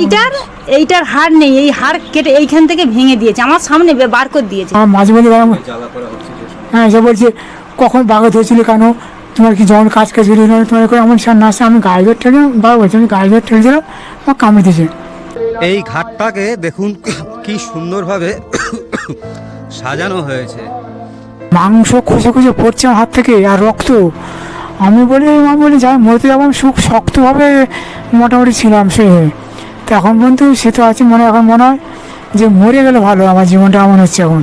এইটার এইটার হাড় নেই এই হাড় কেটে এইখান থেকে ভেঙে দিয়েছে আমার সামনে বার করে দিয়েছে। আমার মাঝে মাঝে হ্যাঁ সে বলছে কখন বাঘে ধরেছিলে কেন? তোমার কি যখন কাজ কাজ করি তোমার করে এমন সার না আমি গায়ে ধরে ঠেলে বাবা বলছে আমি গায়ে ধরে ঠেলেছিলাম আমার কামড়ে দিয়েছে এই ঘাটটাকে দেখুন কি সুন্দরভাবে সাজানো হয়েছে। মাংস খসে খসে পড়ছে আমার হাত থেকে আর রক্ত। আমি বলি আমি বলি যাই মরতে যাব আমি সুখ শক্তভাবে মোটামুটি ছিলাম সে। তো এখন পর্যন্ত সে তো আছে মনে, এখন মনে হয় যে মরে গেলে ভালো, আমার জীবনটা এমন হচ্ছে এখন।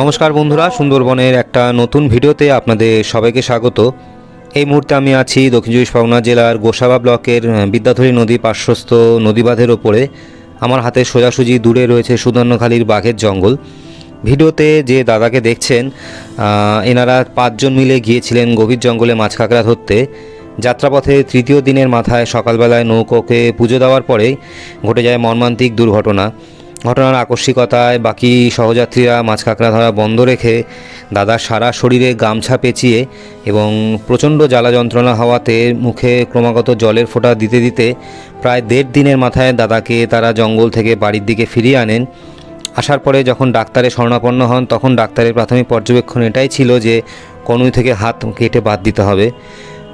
নমস্কার বন্ধুরা, সুন্দরবনের একটা নতুন ভিডিওতে আপনাদের সবাইকে স্বাগত। এই মুহূর্তে আমি আছি দক্ষিণ চব্বিশ পরগনা জেলার গোসাবা ব্লকের বিদ্যাধরী নদী পার্শ্বস্থ নদীবাঁধের ওপরে। আমার হাতে সোজাসুজি দূরে রয়েছে সুদর্ণখালীর বাঘের জঙ্গল। ভিডিওতে যে দাদাকে দেখছেন এনারা পাঁচজন মিলে গিয়েছিলেন গভীর জঙ্গলে মাছ কাঁকড়া ধরতে। যাত্রাপথে তৃতীয় দিনের মাথায় সকালবেলায় নৌকোকে পুজো দেওয়ার পরে ঘটে যায় মর্মান্তিক দুর্ঘটনা। ঘটনার আকস্মিকতায় বাকি সহযাত্রীরা মাছ কাঁকড়া ধরা বন্ধ রেখে দাদার সারা শরীরে গামছা পেঁচিয়ে এবং প্রচণ্ড জ্বালা যন্ত্রণা হওয়াতে মুখে ক্রমাগত জলের ফোঁটা দিতে দিতে প্রায় দেড় দিনের মাথায় দাদাকে তারা জঙ্গল থেকে বাড়ির দিকে ফিরিয়ে আনেন। আসার পরে যখন ডাক্তারে শরণাপন্ন হন, তখন ডাক্তারের প্রাথমিক পর্যবেক্ষণ এটাই ছিল যে কনুই থেকে হাত কেটে বাদ দিতে হবে।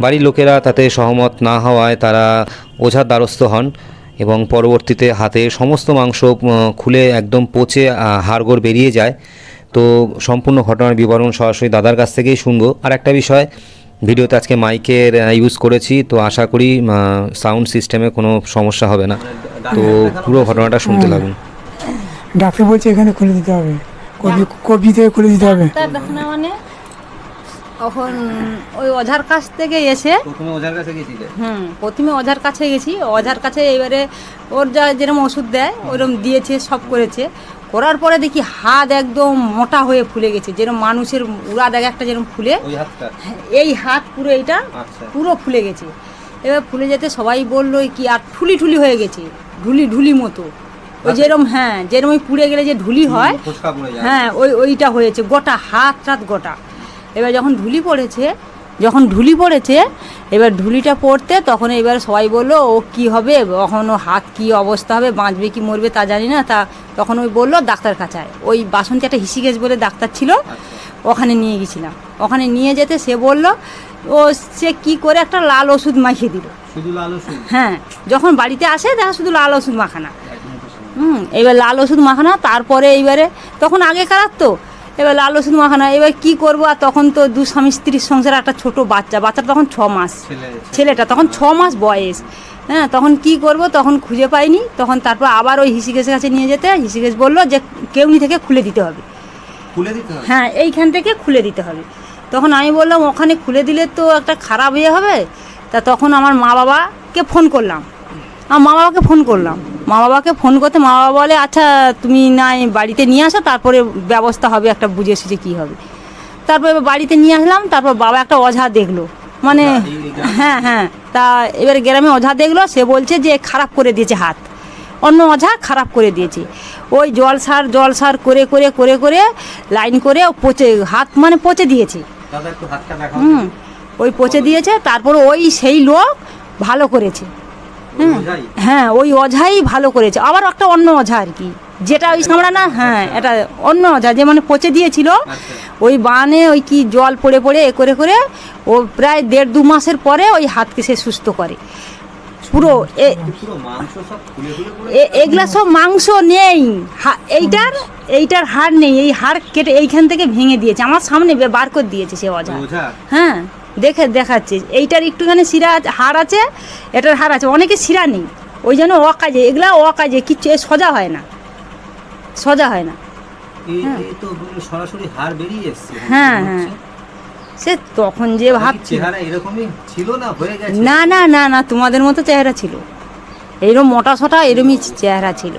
বাড়ির লোকেরা তাতে সহমত না হওয়ায় তারা ওঝার দ্বারস্থ হন এবং পরবর্তীতে হাতে সমস্ত মাংস খুলে একদম পচে হাড়গোড় বেরিয়ে যায়। তো সম্পূর্ণ ঘটনার বিবরণ সরাসরি দাদার কাছ থেকেই শুনব। আর একটা বিষয় ভিডিওতে আজকে মাইকের ইউজ করেছি তো আশা করি সাউন্ড সিস্টেমে কোনো সমস্যা হবে না। তো পুরো ঘটনাটা শুনতে লাগুন। ডাক্তার বলছে এখানে খুলে দিতে হবে। কবি কবি থেকে খুলে দিতে হবে। মানে? তখন ওই অঝার কাছ থেকে এসে প্রথমে ওঝার কাছে গেছিলে? হুম প্রথমে অঝার কাছে গেছি। অঝার কাছে এবারে ওর যা যেরকম ওষুধ দেয় ওরকম দিয়েছে সব করেছে। করার পরে দেখি হাত একদম মোটা হয়ে ফুলে গেছে। যেরকম মানুষের উড়া দেখ একটা যেরকম ফুলে। এই হাত পুরো এইটা আচ্ছা। পুরো ফুলে গেছে। এবার ফুলে যেতে সবাই বলল কি আর ঠুলি ঠুলি হয়ে গেছে? ঢুলি ঢুলি মতো। ওই যেরম হ্যাঁ যেরম ওই পুড়ে গেলে যে ঢুলি হয় হ্যাঁ ওই ওইটা হয়েছে। গোটা হাত টাত গোটা। এবার যখন ঢুলি পড়েছে যখন ঢুলি পড়েছে এবার ঢুলিটা পড়তে তখন এবার সবাই বলল ও কি হবে? তখন ও হাত কি অবস্থা হবে? বাঁচবে কি মরবে তা জানি না। তা তখন ওই বলল ডাক্তার কাছে আয়। ওই বাসন্তী একটা হিসিগেজ বলে ডাক্তার ছিল ওখানে নিয়ে গেছিলাম। ওখানে নিয়ে যেতে সে বলল ও সে কি করে একটা লাল ওষুধ মাখিয়ে দিল? শুধু লাল ওষুধ? হ্যাঁ যখন বাড়িতে আসে দেখা শুধু লাল ওষুধ মাখানা। হুম এবার লাল ওষুধ মাখানা তারপরে এইবারে তখন আগেকার তো এবার লাল ওষুধ মাখানো এবার কি করব? আর তখন তো দু স্বামী স্ত্রীর সংসারে একটা ছোট বাচ্চা বাচ্চাটা তখন ছ মাস। ছেলেটা তখন ছ মাস বয়স। হ্যাঁ তখন কি করব? তখন খুঁজে পাইনি। তখন তারপর আবার ওই হিসিকেশের কাছে নিয়ে যেতে হিসিকেশ বলল যে কেউনি থেকে খুলে দিতে হবে। খুলে দিতে হবে? হ্যাঁ এইখান থেকে খুলে দিতে হবে। তখন আমি বললাম ওখানে খুলে দিলে তো একটা খারাপ ইয়ে হবে। তা তখন আমার মা বাবাকে ফোন করলাম। আমার মা বাবাকে ফোন করলাম। মা বাবাকে ফোন করতে মা বাবা বলে আচ্ছা তুমি নাই বাড়িতে নিয়ে আসো তারপরে ব্যবস্থা হবে একটা বুঝে সুঝে কী হবে। তারপর এবার বাড়িতে নিয়ে আসলাম তারপর বাবা একটা অঝা দেখল। মানে হ্যাঁ হ্যাঁ তা এবার গ্রামে অঝা দেখল সে বলছে যে খারাপ করে দিয়েছে হাত। অন্য অঝা খারাপ করে দিয়েছে। ওই জল সার জল সার করে করে করে করে লাইন করে পচে হাত মানে পচে দিয়েছে। হুম ওই পচে দিয়েছে তারপর ওই সেই লোক ভালো করেছে। হ্যাঁ হ্যাঁ ওই অঝাই ভালো করেছে। আবার একটা অন্য অঝা আর কি। যেটা ওই সামড়া না হ্যাঁ এটা অন্য অঝা যে মানে পচে দিয়েছিল ওই বানে ওই কি জল পড়ে পড়ে এ করে করে ও প্রায় দেড় দু মাসের পরে ওই হাতকে সে সুস্থ করে। পুরো এগুলা সব মাংস নেই। এইটার এইটার হাড় নেই এই হাড় কেটে এইখান থেকে ভেঙে দিয়েছে। আমার সামনে বার করে দিয়েছে সে অজা হ্যাঁ। দেখে দেখাচ্ছে। এইটার একটুখানি শিরা আছে- হাড় আছে এটার হাড় আছে অনেকে শিরা নেই। ওই জন্য অকাজে এগুলা অকাজে কিচ্ছু এ সোজা হয় না। সোজা হয় না। সরাসরি হাড় বেরিয়ে এসছে হ্যাঁ হ্যাঁ। সে তখন যে ভাব ভাবছি না? না না না তোমাদের মতো চেহারা ছিল। এইরকম মোটা সোটা এরমই চেহারা ছিল।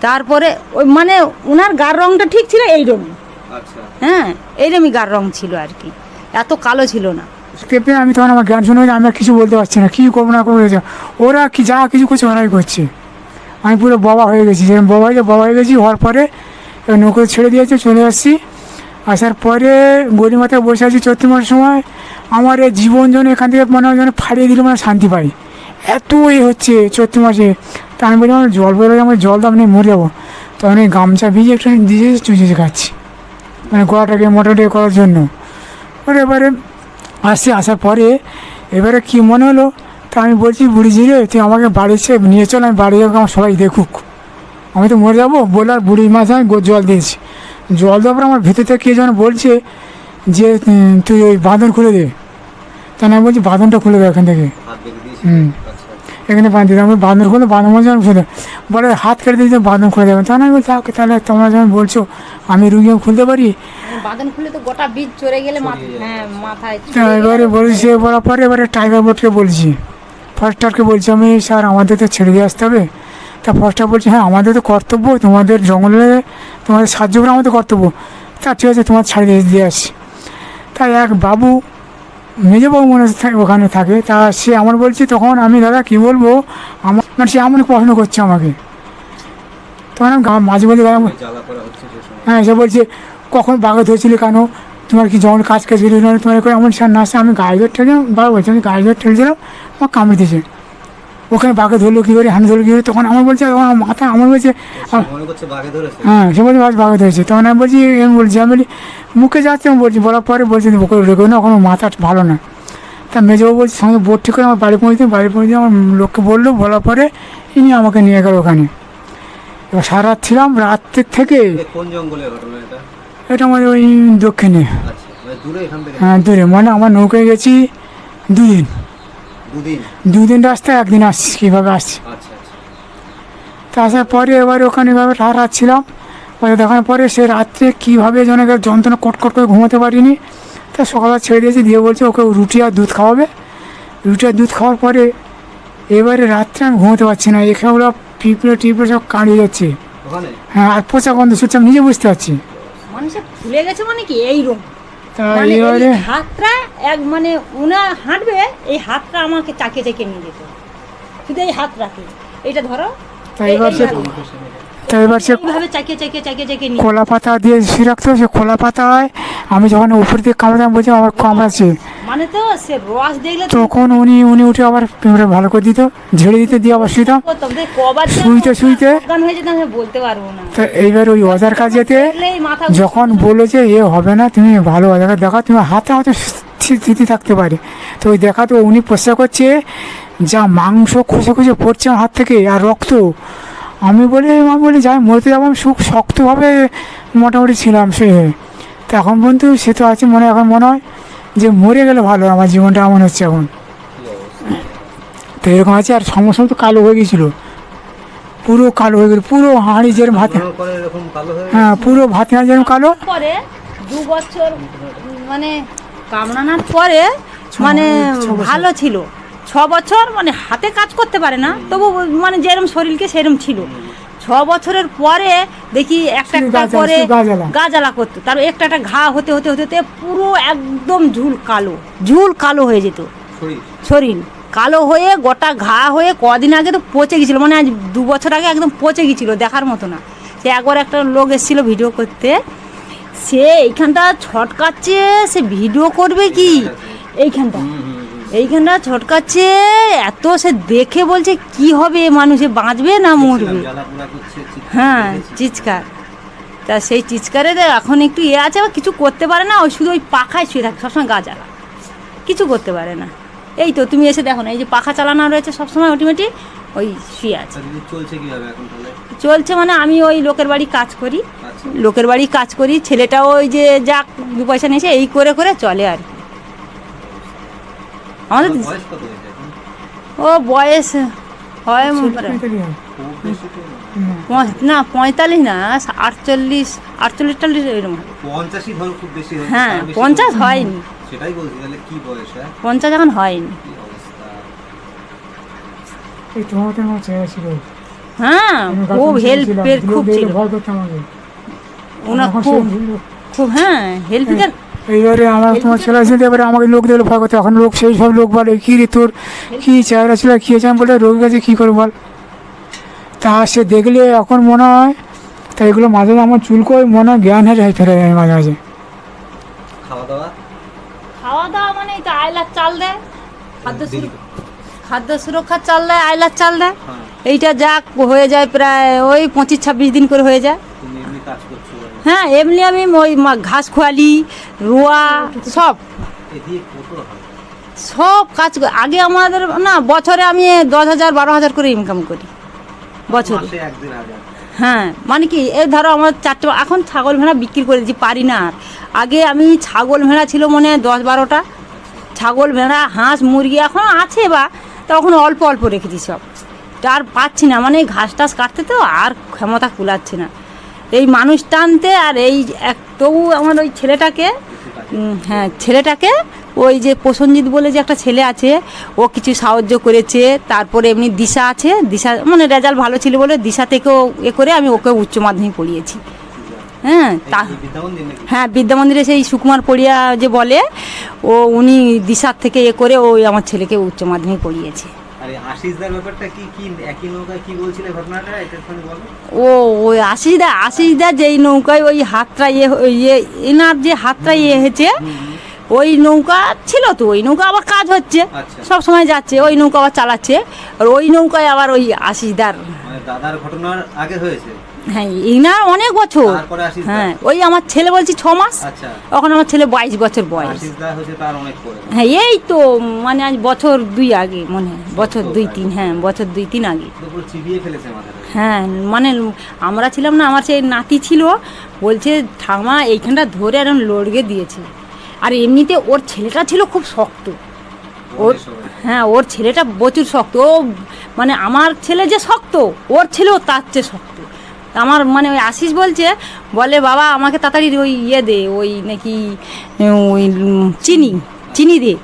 তারপরে ওই মানে ওনার গার রংটা ঠিক ছিল এইরকমই আচ্ছা। হ্যাঁ এইরকমই গার রং ছিল আর কি। এত কালো ছিল না। স্টেপে আমি তখন আমার জ্ঞান শুনে আমি কিছু বলতে পারছি না। কী করব না করব ওরা কি যা কিছু করছে ওরাই করছে। আমি পুরো বাবা হয়ে গেছি। যেরকম বাবা হয়ে বাবা হয়ে গেছি, হওয়ার পরে নৌকো ছেড়ে দিয়েছে চলে আসছি আসার পরে মাথায় বসে আছি চৈত্র মাসের সময়। আমার এই জীবন যেন এখান থেকে মনে হয় যেন ফাড়িয়ে দিলে মানে শান্তি পাই। এত এ হচ্ছে চৈত্র মাসে। তা আমি বলি আমার জল বেরোলে আমার জল দাম নেই মরে যাব। তখন এই গামছা ভিজে একটু দিয়ে চুচে খাচ্ছি মানে গোড়াটাকে মোটামুটি করার জন্য। ওর এবারে আসছি আসার পরে এবারে কি মনে হলো? তা আমি বলছি বুড়ি রে তুই আমাকে বাড়ি সে নিয়ে চল আমি বাড়ি যাব আমার সবাই দেখুক। আমি তো মরে যাব? বলে আর বুড়ির মাঝে আমি গো- জল দিয়েছি। জল দেওয়ার পর আমার ভেতর থেকে কে যেন বলছে যে তুই ওই বাঁধন খুলে দে। তা আমি বলছি বাঁধনটা খুলে দে এখান থেকে। হুম। এখানে বাঁধ দিতে আমি বাঁধন খুলে বাঁধন বলছি আমি খুলে বলে হাত কেটে দিয়েছে বাঁধন খুলে দেবেন তা আমি বলছি তাহলে তোমরা যখন বলছো আমি রুগী খুলতে পারি? বাঁধন খুলে তো গোটা বীজ চড়ে গেলে মাথা হ্যাঁ মাথায় তা এবারে বলছি বলার পরে এবারে টাইগার বোর্ডকে বলছি। ফরেস্টারকে বলছি আমি স্যার আমাদের তো ছেড়ে দিয়ে আসতে হবে। তা ফরেস্টার বলছে হ্যাঁ আমাদের তো কর্তব্য তোমাদের জঙ্গলে তোমাদের সাহায্য করা আমাদের কর্তব্য। তা ঠিক আছে তোমার ছাড়িয়ে দিয়ে দিয়ে আসছি তাই এক বাবু মেজবাবু মনে হচ্ছে ওখানে থাকে। তা সে আমার বলছি তখন আমি দাদা কি বলব? আমার মানে সে এমন প্রশ্ন করছে আমাকে। তখন আমি মাঝে মাঝে হ্যাঁ সে বলছে কখন বাঘে ধরছিলি কেন? তোমার কি যখন কাজ কাজ ছিল তোমার এমন সার না আসে? আমি গাড়ি ধরে ঠেলছিলাম বাবা বলছি আমি গাড়ি ধরে ঠেলছিলাম আমার কামড়ে দিয়েছে। ওখানে বাঘে ধরলো কী করে? হানি ধরলো কী করে? তখন আমার বলছে তখন আমার মাথা আমার বলছে হ্যাঁ সে বলছে বাঘে ধরেছে। তখন আমি বলছি আমি বলছি আমি বলি মুখে যাচ্ছে? আমি বলছি বলার পরে বলছি ওকে রেখে না ওখানে মাথা ভালো না। তা মেজবাবু বলছে সঙ্গে বোর্ড ঠিক করে আমার বাড়ি পৌঁছে বাড়ি পৌঁছে দিয়ে আমার লোককে বলল বলার পরে ইনি আমাকে নিয়ে গেল ওখানে। এবার সারা রাত ছিলাম রাত্রের থেকে কোন এটা? এটা আমাদের ওই দক্ষিণে। আচ্ছা মানে হ্যাঁ দূরে মানে আমার নৌকায় গেছি দুদিন। দুদিন? দুদিন রাস্তা একদিন আসছি কীভাবে আসছি? আচ্ছা আচ্ছা। তা আসার পরে এবার ওখানে এভাবে রাত ছিলাম ওই দেখানোর পরে সে রাত্রে কীভাবে যেন যন্ত্রণা কটকট করে ঘুমোতে পারিনি। তা সকালে ছেড়ে দিয়েছি দিয়ে বলছে ওকে রুটি আর দুধ খাওয়াবে। রুটি আর দুধ খাওয়ার পরে এবারে রাত্রে আমি ঘুমোতে পারছি না এখানে ওরা পিঁপড়ে টিপড়ে সব কাঁড়িয়ে যাচ্ছে। হ্যাঁ আর পচা গন্ধ শুনছি আমি নিজে বুঝতে পারছি। মানুষে ফুলে গেছে মানে কি? এই হাতটা এক মানে উনা হাঁটবে এই হাতটা আমাকে চাকে চেকে নিয়ে যেত শুধু এই হাত রাখে। এটা ধরো তা এবার সে সে খোলা পাতা দিয়ে শুয়ে রাখতো সে খোলা পাতায় আমি যখন উপর দিয়ে কামড়াতাম বলছি আমার কামড়াচ্ছে মানে তো সে রস দেখলে তখন উনি উনি উঠে আবার পিঁপড়ে ভালো করে দিত ঝেড়ে দিতে দিয়ে আবার শুইতাম শুইতে শুইতে। বলতে পারব না। তো এইবার ওই অজার কাজেতে যখন বলল যে এ হবে না তুমি ভালো অজার দেখা তুমি হাতে হয়তো স্থিতি থাকতে পারে। তো ওই দেখা তো উনি প্রশ্ন করছে যা মাংস খসে খসে পড়ছে আমার হাত থেকে আর রক্ত আমি বলি আমি বলি যাই মরতে যাব। আমি সুখ শক্তভাবে মোটামুটি ছিলাম সে। তো এখন পর্যন্ত সে তো আছে মনে এখন মনে হয় যে মরে গেলে ভালো আমার জীবনটা এমন হচ্ছে এখন। তো এরকম আছে আর সমস্ত তো কালো হয়ে গেছিল। পুরো কালো হয়ে গেল পুরো হাঁড়ি যেরকম ভাতে হয়ে হ্যাঁ পুরো ভাতে হাঁড়ি যেরকম কালো। পরে দু বছর মানে কামড়ানোর পরে মানে ভালো ছিল। ছ বছর মানে হাতে কাজ করতে পারে না তবু মানে যেরম শরীরকে সেরম ছিল। ছ বছরের পরে দেখি একটা একটা গা জ্বালা, করে শুধু গা জ্বালা। গা জ্বালা করতো। তার একটা একটা ঘা হতে হতে হতে হতে পুরো একদম ঝুল কালো ঝুল কালো হয়ে যেত। শরীর? শরীর কালো হয়ে গোটা ঘা হয়ে কদিন আগে তো পচে গেছিল মানে আজ দু বছর আগে একদম পচে গেছিল দেখার মতো না। সে একবার একটা লোক এসেছিল ভিডিও করতে সে এইখানটা ছটকাচ্ছে সে ভিডিও করবে কি? এইখানটা। এইখানটা ছটকাচ্ছে এত সে দেখে বলছে কি হবে মানুষে? বাঁচবে না মরবে? চিৎকার হ্যাঁ। চিৎকার। তা সেই চিৎকারের এখন একটু ইয়ে আছে আবার কিছু করতে পারে না ওই শুধু ওই পাখায় শুয়ে থাকে সবসময় গা জ্বালা। কিছু করতে পারে না। এই তো তুমি এসে দেখো না এই যে পাখা চালানো রয়েছে সবসময় অটোমেটিক ওই শুয়ে আছে। চলছে মানে আমি ওই লোকের বাড়ি কাজ করি। আচ্ছা। লোকের বাড়ি কাজ করি ছেলেটাও ওই যে যাক দু পয়সা নিয়েছে এই করে করে চলে আর কি। আমাদের ও বয়স হয় না। পঁয়তাল্লিশ না আটচল্লিশ আটচল্লিশ টাল্লিশ এরকম। পঞ্চাশই ধরো খুব বেশি হ্যাঁ পঞ্চাশ হয়নি। সেটাই বলছি তাহলে কি বয়স হ্যাঁ? পঞ্চাশ এখন হয়নি। এই তোমার মতো চেহারা ছিল। হ্যাঁ খুব হেল্পের খুব ছিল। ওনার খুব খুব হ্যাঁ হেল্পিকার এইবারে আমার তোমার ছেলে আছে এবারে আমাকে লোক দেখলে ভয় করতে এখন লোক সেই সব লোক বলে কি রে তোর? কি চেহারা ছিল কি হয়েছে আমি বলে রোগীর কাছে কী করে বল? তা সে দেখলে এখন মনে হয় তা এগুলো মাঝে মাঝে আমার চুল করে মনে হয় জ্ঞান হারে ফেরে যায় মাঝে মাঝে। খাওয়া দাওয়া খাওয়া দাওয়া মানে এই তো আয়লার চাল দেয়। খাদ্য খাদ্য সুরক্ষার চাল দেয় আইলার চাল দেয়। হ্যাঁ। এইটা যা হয়ে যায় প্রায় ওই পঁচিশ ছাব্বিশ দিন করে হয়ে যায়। হ্যাঁ এমনি আমি ওই ঘাস খোয়ালি রোয়া সব। সব কাজ আগে আমাদের না বছরে আমি দশ হাজার বারো হাজার করে ইনকাম করি বছরে। হ্যাঁ মানে কি এই ধরো আমার চারটে এখন ছাগল ভেড়া বিক্রি করে দিচ্ছি পারি না আর। আগে আমি ছাগল ভেড়া ছিল মনে হয় দশ বারোটা। ছাগল ভেড়া হাঁস মুরগি এখন আছে বা তখন অল্প অল্প রেখেছি সব। তা আর পাচ্ছি না মানে ঘাস টাস কাটতে তো আর ক্ষমতা কুলাচ্ছে না। এই মানুষ টানতে আর এই এক তবু আমার ওই ছেলেটাকে হ্যাঁ ছেলেটাকে ওই যে প্রসঞ্জিৎ বলে যে একটা ছেলে আছে ও কিছু সাহায্য করেছে তারপরে এমনি দিশা আছে দিশা মানে রেজাল্ট ভালো ছিল বলে দিশা থেকেও এ করে আমি ওকে উচ্চ মাধ্যমিক পড়িয়েছি। হ্যাঁ তা হ্যাঁ বিদ্যা মন্দিরে সেই সুকুমার পড়িয়া যে বলে ও উনি দিশার থেকে এ করে ওই আমার ছেলেকে উচ্চ মাধ্যমিক পড়িয়েছে। আরে আশিসদার ব্যাপারটা কি কি একই নৌকায় কি বলছিলে ঘটনাটা? এটা একটুখানি বলো। ও ওই আশিসদা আশিসদা যেই নৌকায় ওই হাতটা ইয়ে ইয়ে এনার যে হাতটা ইয়ে হয়েছে ওই নৌকা ছিল তো ওই নৌকা আবার কাজ হচ্ছে। আচ্ছা। সব সময় যাচ্ছে ওই নৌকা আবার চালাচ্ছে। আর ওই নৌকায় আবার ওই আশিসদার। মানে দাদার ঘটনার আগে হয়েছে? হ্যাঁ এনার অনেক বছর। হ্যাঁ ওই আমার ছেলে বলছি ছ মাস। আচ্ছা। এখন আমার ছেলে বাইশ বছর বয়স। হ্যাঁ এই তো মানে আজ বছর দুই আগে মনে হয়। বছর দুই তিন হ্যাঁ বছর দুই তিন আগে। হ্যাঁ মানে আমরা ছিলাম না আমার সেই নাতি ছিল বলছে ঠামা এইখানটা ধরে একদম লড়গে দিয়েছে। আর এমনিতে ওর ছেলেটা ছিল খুব শক্ত। ওর হ্যাঁ ওর ছেলেটা প্রচুর শক্ত। ও মানে আমার ছেলে যে শক্ত ওর ছেলেও তার চেয়ে শক্ত। আমার মানে ওই আশিস বলছে বলে বাবা আমাকে তাড়াতাড়ি ওই ইয়ে দে ওই নাকি ওই চিনি চিনি দে।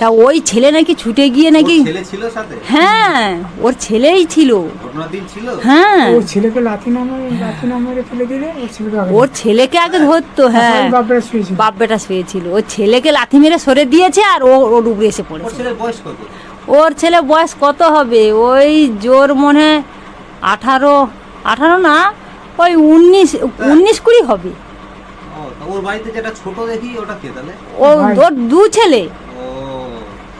তা ওই ছেলে নাকি ছুটে গিয়ে নাকি ওর ছেলে ছিল সাথে? হ্যাঁ ওর ছেলেই ছিল। ঘটনার দিন ছিল? হ্যাঁ। ওর ছেলেকে লাথি নাম্বার লাথি নাম্বারে ফেলে দিলে ওর ছেলেকে আগে ওর ছেলেকে আগে ধরতো হ্যাঁ। বাপ বেটা শুয়েছিল। ওর ছেলেকে লাথি মেরে সরে দিয়েছে আর ও ওর উপরে এসে পড়েছে। ছেলের বয়স কত? ওর ছেলে বয়স কত হবে? ওই জোর মনে আঠারো আঠারো না ওই উনিশ উনিশ কুড়ি হবে। ওর বাড়িতে যেটা ছোট দেখি ওটা কে তাহলে? ও ওর দু ছেলে।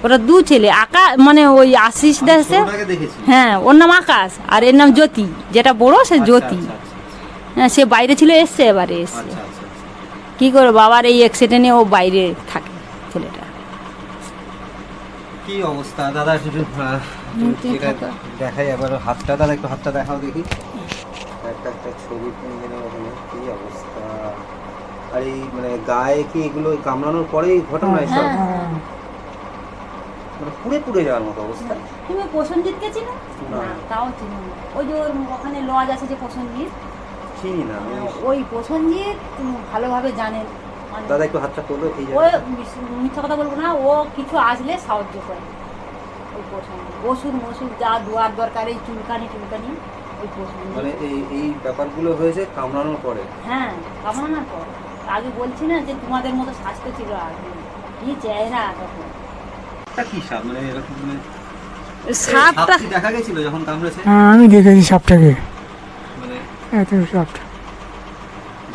ওরা দু ছেলে। আকা মানে ওই আশিস আমি দেশে হ্যাঁ ওর নাম আকাশ আর এর নাম জ্যোতি। যেটা বড় সে আচ্ছা, জ্যোতি। আচ্ছা, আচ্ছা, হ্যাঁ সে বাইরে ছিল এসছে এবারে এসছে। আচ্ছা আচ্ছা আচ্ছা। কি করে বাবার এই অ্যাক্সিডেন্টে ও বাইরে থাকে ছেলেটা। কি অবস্থা? দাদা দেখাই এবার হাতটা দাদা একটু হাতটা দেখাও দেখি। একটা একটা ছবি তুলে ওখানে কি অবস্থা? আর এই মানে গায়ে কি এগুলো কামড়ানোর পরেই ঘটনা এসব? হ্যাঁ। মানে পুড়ে পুড়ে যাওয়ার মতো অবস্থা। তুমি প্রসঞ্জিৎকে চিনো? না। তাও চিনো ওই যে ওখানে লজ আছে যে প্রসঞ্জিৎ চিনি না ওই প্রসঞ্জিৎ উম, ভালোভাবে জানেন মানে দাদা একটু হাতটা তোলো এই ও জায়গাটা। মিছ- মিথ্যা কথা বলব না ও কিছু আসলে সাহায্য করে। ওই প্রসঞ্জিৎ ওষুধ মসুর যা দোয়ার দরকার এই চুলকানি টুলকানি ওই প্রসঞ্জিৎ মানে এই এই ব্যাপারগুলো হয়েছে কামড়ানোর পরে? হ্যাঁ কামড়ানোর পর। আগে বলছি না যে তোমাদের মতো স্বাস্থ্য ছিল আগে কি। চেহারা তখন। কি সাপ? মানে এরকম মানে সাপটা দেখা গেছিল যখন কামড়েছে? হ্যাঁ, আমি দেখেছি সাপটাকে। মানে এত সাপটা।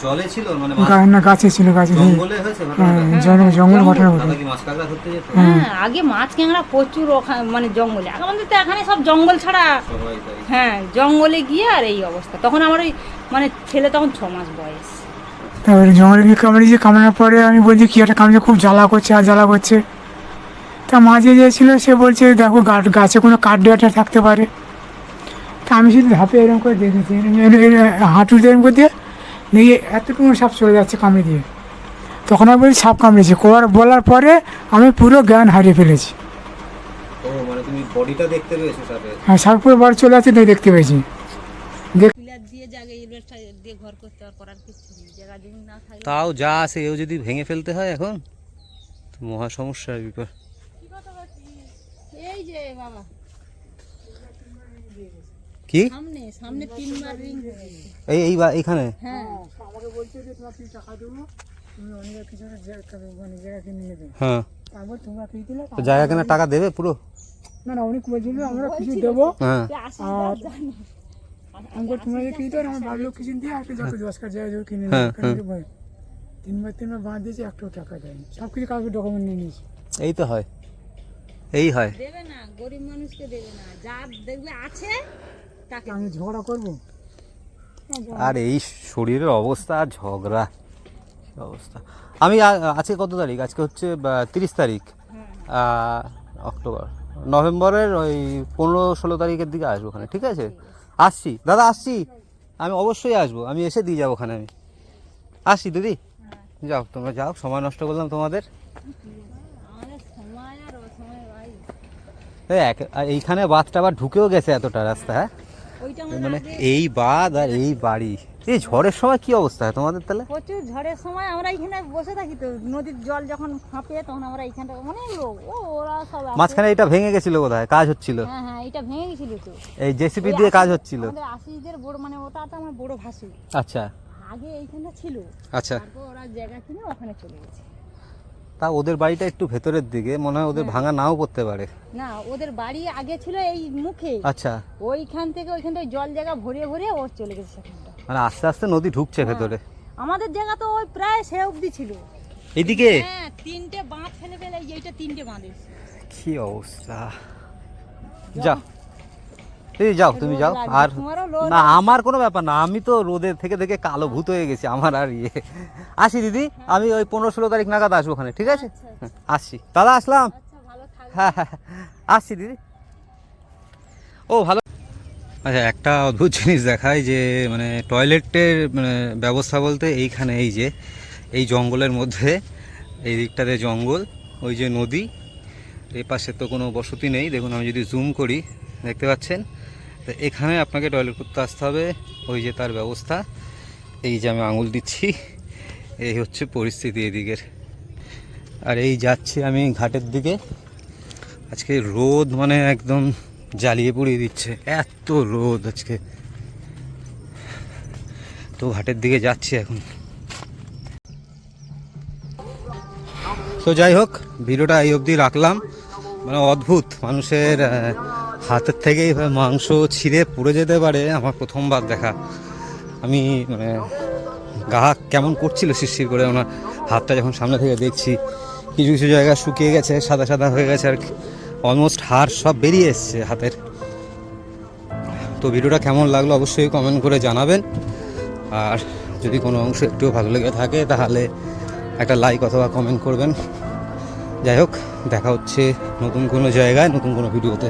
জলে ছিল? মানে না গাছে ছিল গাছে জঙ্গলে হয়েছে হ্যাঁ জঙ্গল জঙ্গল ঘটনা ঘটে। কি মাছ কাঁকড়া ধরতে যেত? হ্যাঁ। আগে মাছ ক্যাংড়া প্রচুর ওখানে মানে জঙ্গলে। আগে আমাদের তো এখানে সব জঙ্গল ছাড়া হ্যাঁ জঙ্গলে গিয়ে আর এই অবস্থা। তখন আমার ওই মানে ছেলে তখন ছ মাস বয়স। তারপরে জঙ্গলে গিয়ে কামড়েছে কামড়ানোর পরে আমি বলছি কি একটা কামড়ে খুব জ্বালা করছে আর জ্বালা করছে। তা মাঝে যে ছিল সে বলছে দেখো গাছে কোনো কাঠ ডেটা থাকতে পারে। তা আমি শুধু ধাপে এরকম করে দেখেছি। হাঁটুতে এরকম করে দিয়ে দিয়ে এতটুকু সাপ চলে যাচ্ছে কামড়ে দিয়ে। তখন আমি বলছি সাপ কামড়েছে। করার বলার পরে আমি পুরো জ্ঞান হারিয়ে ফেলেছি। ও মানে তুমি বডিটা দেখতে পেয়েছ হ্যাঁ সাপ পুরো বাড়ি চলে আসছে তাই দেখতে পেয়েছি। পিলার দিয়ে জায়গায় ইনভেস্টার দিয়ে ঘর করতে আর করার কিছু নেই। জায়গা জমি না থাকলে তাও যা আছে এও যদি ভেঙে ফেলতে হয় এখন তো মহা সমস্যার ব্যাপার। এই যে বাবা। কি? সামনে সামনে তিনবার রিং এই এইখানে? হ্যাঁ। আমাকে বলছে যে তোমার কিছু টাকা দেবো তুমি অনেক কিছু মানে জায়গা কিনে নেবে হ্যাঁ। তারপর তোমরা কি দিলে তো জায়গা কেনার টাকা দেবে পুরো? না না অনেক বলছিল আমরা কিছু দেবো। হ্যাঁ। আর আমাকে তোমরা যে কি আমার বাড়ির লোক কিছু দিয়ে একটা যত দশ কাজ জায়গা কিনে হ্যাঁ, নেবে তিনবার তিনবার বাঁধ দিয়েছে একটাও টাকা দেয়নি। সব কিছু কাগজ ডকুমেন্ট নিয়ে নিয়েছি। এই তো হয়। এই হয়। দেবে না গরিব মানুষকে দেবে না। যার দেখবে আছে তাকে আমি ঝগড়া করব? আর এই শরীরের অবস্থা, ঝগড়া অবস্থা? আমি আজকে কত তারিখ? আজকে হচ্ছে তিরিশ তারিখ অক্টোবর। নভেম্বরের ওই পনেরো ষোলো তারিখের দিকে আসব ওখানে, ঠিক আছে? আসছি। দাদা, আসছি। আমি অবশ্যই আসব। আমি এসে দিয়ে যাব ওখানে আমি। আসছি, দিদি। যাও, তোমরা যাও। সময় নষ্ট করলাম তোমাদের। এইখানে বাদটা আবার ঢুকেও গেছে এতটা রাস্তা হ্যাঁ? মানে এই বাদ আর এই বাড়ি। এই ঝড়ের সময় কি অবস্থা হয় তোমাদের তাহলে? প্রচুর ঝড়ের সময় আমরা এখানে বসে থাকি তো। নদীর জল যখন ফাঁপে তখন আমরা এইখানটা অনেক লোক। ও ওরা সব মাঝখানে এটা ভেঙে গেছিল বোধহয় কাজ হচ্ছিল। হ্যাঁ হ্যাঁ এটা ভেঙে গেছিল তো। এই জেসিপি দিয়ে কাজ হচ্ছিল। আমাদের আশিদের বড় মানে ওটা তো আমার বড় ভাসু আচ্ছা। আগে এইখানটা ছিল। আচ্ছা। তারপর ওরা জায়গা কিনে ওখানে চলে গেছে। তা ওদের বাড়িটা একটু ভেতরের দিকে মনে হয় ওদের ভাঙা নাও পড়তে পারে। না ওদের বাড়ি আগে ছিল এই মুখে। আচ্ছা। ওইখান থেকে ওইখানটায় জল জায়গা ভরিয়ে ভরিয়ে ও চলে গেছে সেখানটা। মানে আস্তে আস্তে নদী ঢুকছে ভেতরে। আমাদের জায়গা তো ওই প্রায় সে অবধি ছিল। এদিকে? হ্যাঁ তিনটে বাঁধ ফেলে ফেলে এই যে এইটা তিনটে বাঁধ। কি অবস্থা। যাও এই যাও তুমি যাও। আর না আমার কোনো ব্যাপার না আমি তো রোদের থেকে থেকে কালো ভূত হয়ে গেছি আমার আর ইয়ে। আসি দিদি আমি ওই পনেরো ষোলো তারিখ নাগাদ আসব ওখানে ঠিক আছে? হ্যাঁ, আসছি দাদা আসলাম। আচ্ছা হ্যাঁ হ্যাঁ হ্যাঁ। আসছি দিদি। ও ভালো। আচ্ছা একটা অদ্ভুত জিনিস দেখায় যে মানে টয়লেটের মানে ব্যবস্থা বলতে এইখানে এই যে এই জঙ্গলের মধ্যে এই দিকটাতে জঙ্গল ওই যে নদী এই পাশে তো কোনো বসতি নেই। দেখুন আমি যদি জুম করি দেখতে পাচ্ছেন? তো এখানে আপনাকে টয়লেট করতে আসতে হবে। ওই যে তার ব্যবস্থা। এই যে আমি আঙুল দিচ্ছি। এই হচ্ছে পরিস্থিতি এদিকের। আর এই যাচ্ছি আমি ঘাটের দিকে। আজকে রোদ মানে একদম জ্বালিয়ে পুড়িয়ে দিচ্ছে। এত রোদ আজকে। তো ঘাটের দিকে যাচ্ছি এখন। তো যাই হোক, ভিডিওটা এই অবধি রাখলাম। মানে অদ্ভুত মানুষের হাতের থেকে মাংস ছিঁড়ে পুড়ে যেতে পারে, আমার প্রথমবার দেখা। আমি মানে গা কেমন করছিল শিরশির করে ওনার হাতটা যখন সামনে থেকে দেখছি, কিছু কিছু জায়গা শুকিয়ে গেছে, সাদা সাদা হয়ে গেছে, আর অলমোস্ট হাড় সব বেরিয়ে এসছে হাতের। তো ভিডিওটা কেমন লাগল অবশ্যই কমেন্ট করে জানাবেন। আর যদি কোনো অংশ একটু ভালো লেগে থাকে, তাহলে একটা লাইক অথবা কমেন্ট করবেন। যাই হোক, দেখা হচ্ছে নতুন কোনো জায়গায়, নতুন কোনো ভিডিওতে।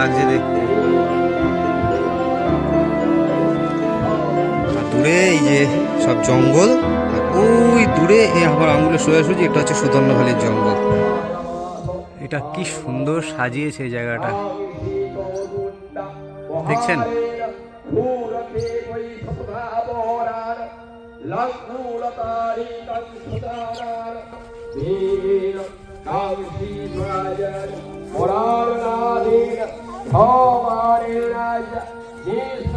লাগছে দেখতে দূরে এই যে সব জঙ্গল ওই দূরে এ আমার আঙুলে সোজাসুজি এটা হচ্ছে সুতন্যখালির জঙ্গল এটা কি সুন্দর সাজিয়েছে জায়গাটা দেখছেন Oh, Maria, Jesus.